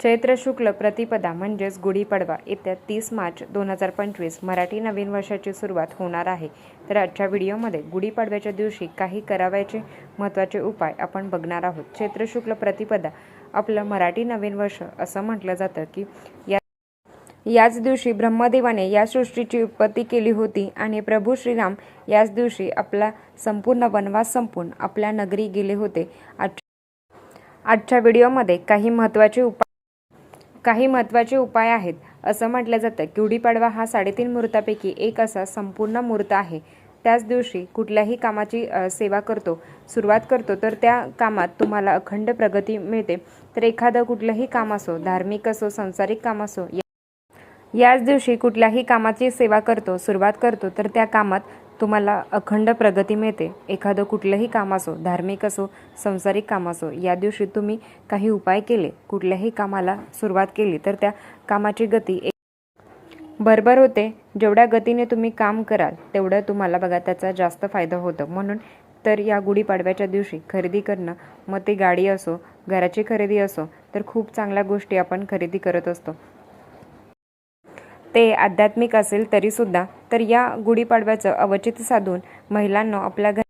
चैत्र शुक्ल प्रतिपदा म्हणजेच गुढीपाडवा येत्या तीस मार्च दोन हजार पंचवीस मराठी नवीन वर्षाची सुरुवात होणार आहे. तर आजच्या व्हिडिओमध्ये गुढीपाडव्याच्या दिवशी काही करावयाचे महत्त्वाचे उपाय आपण बघणार आहोत. चैत्र शुक्ल प्रतिपदा आपलं मराठी नवीन वर्ष असं म्हटलं जातं की या याच दिवशी ब्रह्मदेवाने या सृष्टीची उत्पत्ती केली होती आणि प्रभू श्रीराम याच दिवशी आपला संपूर्ण वनवास संपून आपल्या नगरी गेले होते. आजच्या आजच्या व्हिडिओमध्ये काही महत्त्वाचे उपाय काही महत्त्वाचे उपाय आहेत. असं म्हटलं जातं गुढीपाडवा हा साडेतीन मुहूर्तापैकी एक असा संपूर्ण मुहूर्त आहे. त्याच दिवशी कुठल्याही कामाची सेवा करतो सुरुवात करतो तर त्या कामात तुम्हाला अखंड प्रगती मिळते. तर एखादं कुठलंही काम असो धार्मिक असो सांसारिक काम असो या- याच दिवशी कुठल्याही कामाची सेवा करतो सुरुवात करतो तर त्या कामात तुम्हाला अखंड प्रगती मिळते. एखादं कुठलंही काम असो धार्मिक असो संसारिक काम असो या दिवशी तुम्ही काही उपाय केले कुठल्याही कामाला सुरुवात केली तर त्या कामाची गती एक भरभर होते. जेवढ्या गतीने तुम्ही काम कराल तेवढं तुम्हाला बघा त्याचा जास्त फायदा होतो. म्हणून तर या गुढीपाडव्याच्या दिवशी खरेदी करणं मग ती गाडी असो घराची खरेदी असो तर खूप चांगल्या गोष्टी आपण खरेदी करत असतो. ते आध्यात्मिक असेल तरीसुद्धा तर या गुढीपाडव्याचं अवचित साधून महिलांना आपल्या घर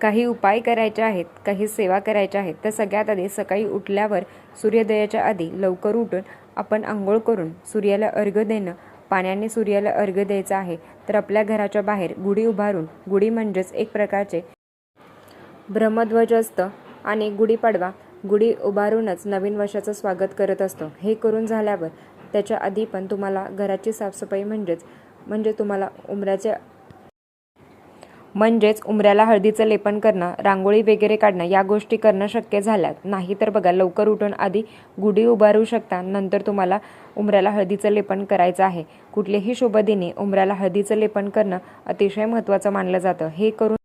काही उपाय करायचे आहेत काही सेवा करायच्या आहेत. तर सगळ्यात आधी सकाळी उठल्यावर सूर्योदयाच्या आधी लवकर उठून आपण आंघोळ करून सूर्याला अर्घ्य देणं. पाण्याने सूर्याला अर्घ द्यायचं आहे तर आपल्या घराच्या बाहेर गुढी उभारून गुढी म्हणजेच एक प्रकारचे ब्रह्मध्वज असतं आणि गुढीपाडवा गुढी उभारूनच नवीन वर्षाचं स्वागत करत असतो. हे करून झाल्यावर त्याच्या आधी पण तुम्हाला घराची साफसफाई म्हणजेच म्हणजे तुम्हाला उमऱ्याच्या म्हणजेच उमऱ्याला हळदीचं लेपन करणं रांगोळी वगैरे काढणं या गोष्टी करणं शक्य झाल्यात. नाही तर बघा लवकर उठून आधी गुढी उभारू शकता नंतर तुम्हाला उमऱ्याला हळदीचं लेपन करायचं आहे. कुठलेही शुभदिनी उमऱ्याला हळदीचं लेपन करणं अतिशय महत्त्वाचं मानलं जातं. हे करून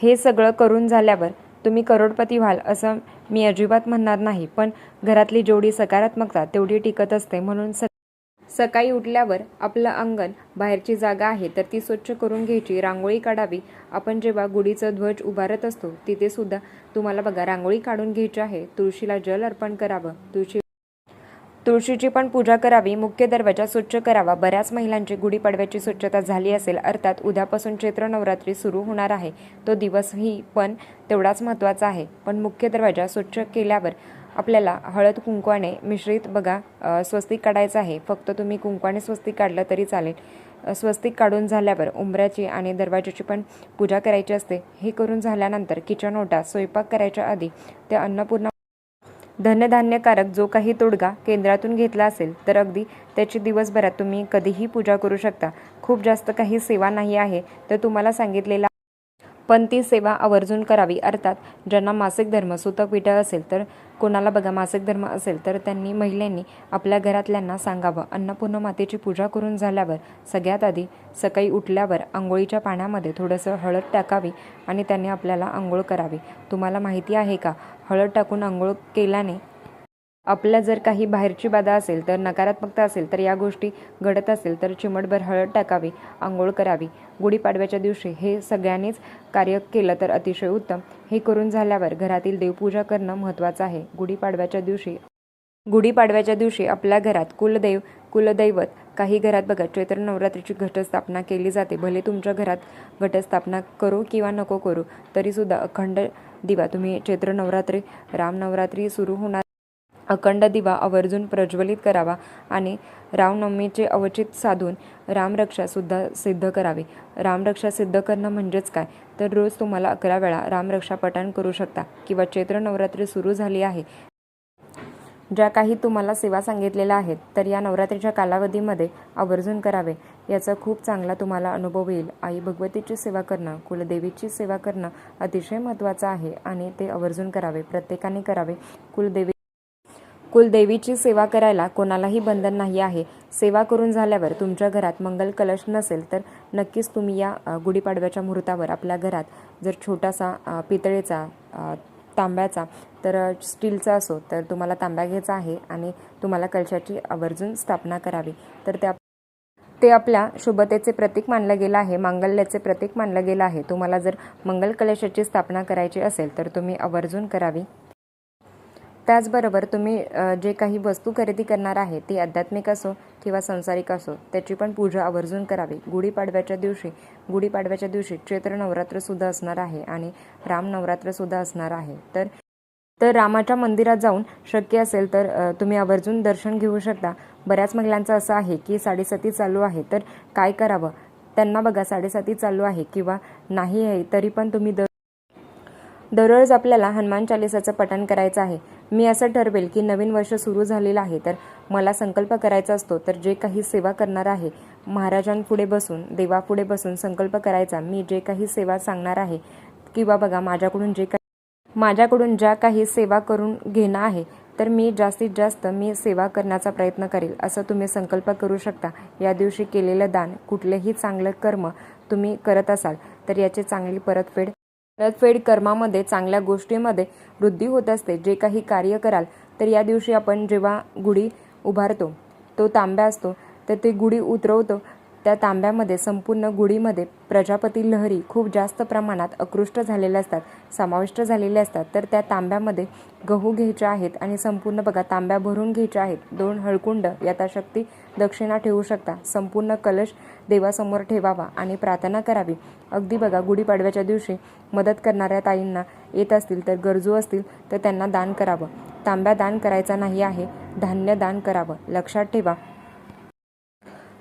हे सगळं करून झाल्यावर तुम्ही करोडपती व्हाल असं मी अजिबात म्हणणार नाही पण घरातली जेवढी सकारात्मकता तेवढी टिकत असते. म्हणून स सकाळी उठल्यावर आपलं अंगण बाहेरची जागा आहे तर ती स्वच्छ करून घ्यायची. रांगोळी काढावी. आपण जेव्हा गुढीचं ध्वज उभारत असतो तिथे सुद्धा तुम्हाला बघा रांगोळी काढून घ्यायची आहे. तुळशीला जल अर्पण करावं. तुळशी तुळशीची पण पूजा करावी मुख्य दरवाजा स्वच्छ करावा बऱ्याच महिलांची गुढीपाडव्याची स्वच्छता झाली असेल अर्थात उद्यापासून चैत्र नवरात्री सुरू होणार आहे. तो दिवसही पण तेवढाच महत्त्वाचा आहे. पण मुख्य दरवाजा स्वच्छ केल्यावर आपल्याला हळद कुंकवाने मिश्रित बघा स्वस्तिक काढायचं आहे. फक्त तुम्ही कुंकवाने स्वस्तिक काढलं तरी चालेल. स्वस्तिक काढून झाल्यावर उंबऱ्याची आणि दरवाजाची पण पूजा करायची असते. हे करून झाल्यानंतर किचन ओटा स्वयंपाक करायच्या आधी ते अन्नपूर्णा धनधान्यकारक जो काही तोडगा केंद्रातून घेतला असेल तर अगदी त्याची दिवसभरात तुम्ही कधीही पूजा करू शकता. खूप जास्त काही सेवा नाही आहे तर तुम्हाला सांगितलेला पण ती सेवा आवर्जून करावी. अर्थात ज्यांना मासिक धर्म सुतक पिठा असेल तर कोणाला बघा मासिक धर्म असेल तर त्यांनी महिलांनी आपल्या घरातल्यांना सांगावं. अन्नपूर्ण मातेची पूजा करून झाल्यावर सगळ्यात आधी सकाळी उठल्यावर आंघोळीच्या पाण्यामध्ये थोडंसं हळद टाकावी आणि त्यांनी आपल्याला आंघोळ करावी. तुम्हाला माहिती आहे का? हळद टाकून आंघोळ केल्याने आपल्या जर काही बाहेरची बाधा असेल तर नकारात्मकता असेल तर या गोष्टी घडत असेल तर चिमटभर हळद टाकावी आंघोळ करावी. गुढीपाडव्याच्या दिवशी हे सगळ्यांनीच कार्य केलं तर अतिशय उत्तम. हे करून झाल्यावर घरातील देवपूजा करणं महत्त्वाचं आहे. गुढीपाडव्याच्या दिवशी गुढीपाडव्याच्या दिवशी आपल्या घरात कुलदेव कुलदैवत काही घरात बघा चैत्र नवरात्रीची घटस्थापना केली जाते. भले तुमच्या घरात घटस्थापना करू किंवा नको करू तरीसुद्धा अखंड दिवा. तुम्ही चैत्र नवरात्री रामनवरात्री सुरू होणार अखंड दिवा आवर्जून प्रज्वलित करावा आणि रामनवमीचे अवचित साधून रामरक्षासुद्धा सिद्ध करावी. रामरक्षा सिद्ध करणं म्हणजेच काय? तर रोज तुम्हाला अकरा वेळा रामरक्षा पठण करू शकता किंवा चैत्र नवरात्री सुरू झाली आहे. ज्या काही तुम्हाला सेवा सांगितलेल्या आहेत तर या नवरात्रीच्या कालावधीमध्ये आवर्जून करावे. याचा खूप चांगला तुम्हाला अनुभव येईल. आई भगवतीची सेवा करणं कुलदेवीची सेवा करणं अतिशय महत्त्वाचं आहे आणि ते आवर्जून करावे प्रत्येकाने करावे. कुलदेवी कुलदेवीची सेवा करायला कोणालाही बंधन नाही आहे. सेवा करून झाल्यावर तुमच्या घरात मंगल कलश नसेल तर नक्कीच तुम्ही या गुढीपाडव्याच्या मुहूर्तावर आपल्या घरात जर छोटासा पितळेचा तांब्याचा तर स्टीलचा असो तर तुम्हाला तांब्या घ्यायचा आहे आणि तुम्हाला कलशाची आवर्जून स्थापना करावी. तर त्या ते आपल्या शुभतेचे प्रतीक मानलं गेलं आहे मांगल्याचे प्रतीक मानलं गेलं आहे. तुम्हाला जर मंगल कलशाची स्थापना करायची असेल तर तुम्ही आवर्जून करावी. त्याचबरोबर तुम्ही जे काही वस्तू खरेदी करणार आहे ती आध्यात्मिक असो किंवा संसारिक असो त्याची पण पूजा आवर्जून करावी. गुढीपाडव्याच्या दिवशी गुढीपाडव्याच्या दिवशी चैत्र नवरात्रसुद्धा असणार आहे आणि राम नवरात्रसुद्धा असणार आहे. तर तर रामाच्या मंदिरात जाऊन शक्य असेल तर तुम्ही आवर्जून दर्शन घेऊ शकता. बऱ्याच महिलांचं असं आहे की साडेसाती चालू आहे तर काय करावं? त्यांना बघा साडेसाती चालू आहे किंवा नाही आहे तरी पण तुम्ही दर दररोज आपल्याला हनुमान चालिसाचं पठण करायचं आहे. मी असं ठरवेल की नवीन वर्ष सुरू झालेलं आहे तर मला संकल्प करायचा असतो तर जे काही सेवा करणार आहे महाराजांपुढे बसून देवापुढे बसून संकल्प करायचा मी जे काही सेवा सांगणार आहे किंवा बघा माझ्याकडून जे काही माझ्याकडून ज्या काही सेवा करून घेणं आहे तर मी जास्तीत जास्त मी सेवा करण्याचा प्रयत्न करेल असं तुम्ही संकल्प करू शकता. या दिवशी केलेलं दान कुठलेही चांगलं कर्म तुम्ही करत असाल तर याची चांगली परतफेड परतफेड कर्मामध्ये चांगल्या गोष्टीमध्ये वृद्धी होत असते. जे काही कार्य कराल तर या दिवशी आपण जेव्हा गुढी उभारतो तो तांब्या असतो तर ते गुढी उतरवतो. त्या तांब्यामध्ये संपूर्ण गुढीमध्ये प्रजापती लहरी खूप जास्त प्रमाणात अकृष्ट झालेल्या असतात समाविष्ट झालेल्या असतात. तर त्या तांब्यामध्ये गहू घ्यायच्या आहेत आणि संपूर्ण बघा तांब्या भरून घ्यायच्या आहेत. दोन हळकुंड यथाशक्ती दक्षिणा ठेवू शकता. संपूर्ण कलश देवासमोर ठेवावा आणि प्रार्थना करावी. अगदी बघा गुढीपाडव्याच्या दिवशी मदत करणाऱ्या ताईंना येत असतील तर गरजू असतील तर त्यांना दान करावं. तांब्या दान करायचा नाही आहे धान्य दान करावं. लक्षात ठेवा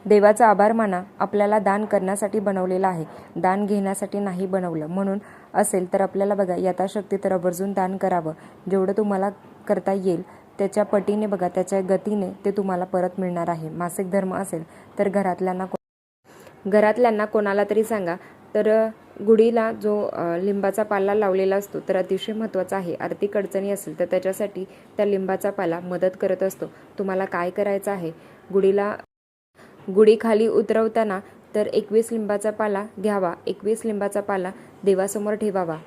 देवाचा आभार माना आपल्याला दान करण्यासाठी बनवलेलं आहे. दान घेण्यासाठी नाही बनवलं. म्हणून असेल तर आपल्याला बघा यथाशक्ती तर आवर्जून दान करावं. जेवढं तुम्हाला करता येईल त्याच्या पटीने बघा त्याच्या गतीने ते तुम्हाला परत मिळणार आहे. मासिक धर्म असेल तर घरातल्यांना घरातल्यांना कोणाला तरी सांगा. तर गुढीला जो लिंबाचा पाला लावलेला असतो तर अतिशय महत्त्वाचा आहे. आर्थिक अडचणी असेल तर त्याच्यासाठी त्या लिंबाचा पाला मदत करत असतो. तुम्हाला काय करायचं आहे? गुढीला गुढी खाली उतरवताना तर एकवीस लिंबाचा पाला घ्यावा. एकवीस लिंबाचा पाला देवासमोर ठेवावा.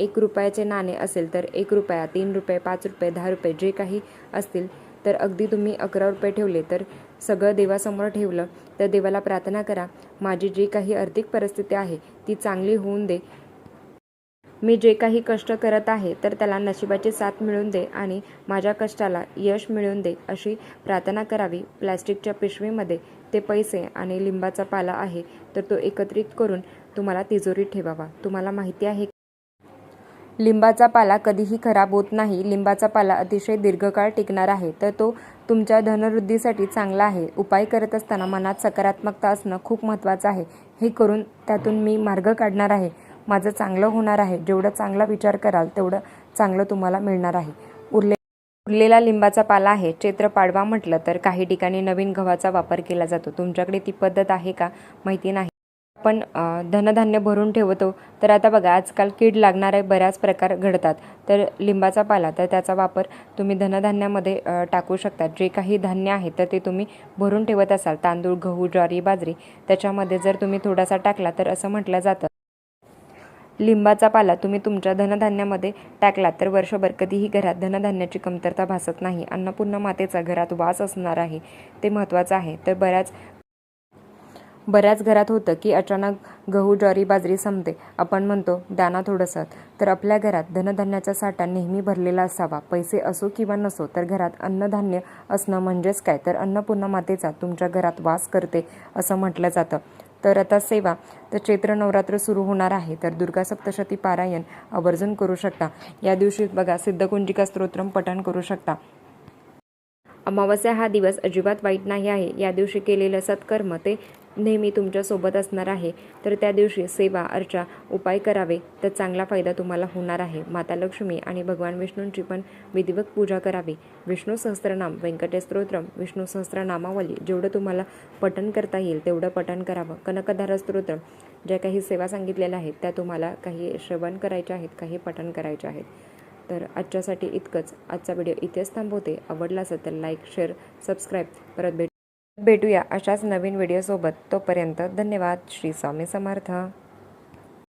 एक रुपयाचे नाणे असेल तर एक रुपया तीन रुपये पाच रुपये दहा रुपये जे काही असतील तर अगदी तुम्ही अकरा रुपये ठेवले तर सगळं देवासमोर ठेवलं. तर देवाला प्रार्थना करा माझी जी काही आर्थिक परिस्थिती आहे ती चांगली होऊन दे. मी जे काही कष्ट करत आहे तर त्याला नशिबाची साथ मिळून दे आणि माझ्या कष्टाला यश मिळून दे अशी प्रार्थना करावी. प्लॅस्टिकच्या पिशवीमध्ये ते पैसे आणि लिंबाचा पाला आहे तर तो एकत्रित करून तुम्हाला तिजोरीत ठेवावा. तुम्हाला माहिती आहे लिंबाचा पाला कधीही खराब होत नाही. लिंबाचा पाला अतिशय दीर्घकाळ टिकणार आहे तर तो तुमच्या धनवृद्धीसाठी चांगला आहे. उपाय करत असताना मनात सकारात्मकता असणं खूप महत्त्वाचं आहे. हे करून त्यातून मी मार्ग काढणार आहे. माझं चांगलं होणार आहे. जेवढं चांगला विचार कराल तेवढं चांगलं तुम्हाला मिळणार आहे. उरले उरलेला लिंबाचा पाला आहे. चैत्र पाडवा म्हटलं तर काही ठिकाणी नवीन गव्हाचा वापर केला जातो. तुमच्याकडे ती पद्धत आहे का? माहिती नाही. आपण धनधान्य भरून ठेवतो. तर आता बघा आजकाल कीड लागणारे बऱ्याच प्रकार घडतात. तर लिंबाचा पाला तर त्याचा वापर तुम्ही धनधान्यामध्ये टाकू शकता जे काही धान्य आहे तर ते तुम्ही भरून ठेवत असाल. तांदूळ गहू ज्वारी बाजरी त्याच्यामध्ये जर तुम्ही थोडासा टाकला तर असं म्हटलं जातं. लिंबाचा पाला तुम्ही तुमच्या धनधान्यामध्ये टाकलात तर वर्षभर कधीही घरात धनधान्याची कमतरता भासत नाही. अन्नपूर्ण मातेचा घरात वास असणार आहे ते महत्त्वाचं आहे. तर बऱ्याच बऱ्याच घरात होतं की अचानक गहू ज्वारी बाजरी संपते. आपण म्हणतो दाना थोडंसं. तर आपल्या घरात धनधान्याचा साठा नेहमी भरलेला असावा. पैसे असो किंवा नसो तर घरात अन्नधान्य असणं म्हणजेच काय? तर अन्नपूर्णा मातेचा तुमच्या घरात वास करते असं म्हटलं जातं. तर आता सेवा. तर चैत्र नवरात्र सुरू होणार आहे. तर दुर्गा सप्तशती पारायण आवर्जून करू शकता. या दिवशी बघा सिद्धकुंजिका स्तोत्रम पठण करू शकता. अमावस्या हा दिवस अजिबात वाईट नाही आहे. या दिवशी केलेलं सत्कर्म ते नेहमी तुमच्यासोबत असणार आहे तर त्या दिवशी सेवा अर्चा उपाय करावे तर चांगला फायदा तुम्हाला होणार आहे. माता लक्ष्मी आणि भगवान विष्णूंची पण विधिवत पूजा करावी. विष्णू सहस्त्रनाम व्यंकटेश स्तोत्रम विष्णू सहस्त्रनामावली जेवढं तुम्हाला पठण करता येईल तेवढं पठण करावं. कनकधारा स्तोत्रम ज्या काही सेवा सांगितलेल्या आहेत त्या तुम्हाला काही श्रवण करायच्या आहेत काही पठण करायचे आहेत. तर आजच्यासाठी इतकंच. आजचा व्हिडिओ इथेच थांबवते. आवडला असेल तर लाईक शेअर सबस्क्राईब परत भेट. भेटूया अशाच नवीन व्हिडिओसोबत तोपर्यंत धन्यवाद. श्री स्वामी समर्थ.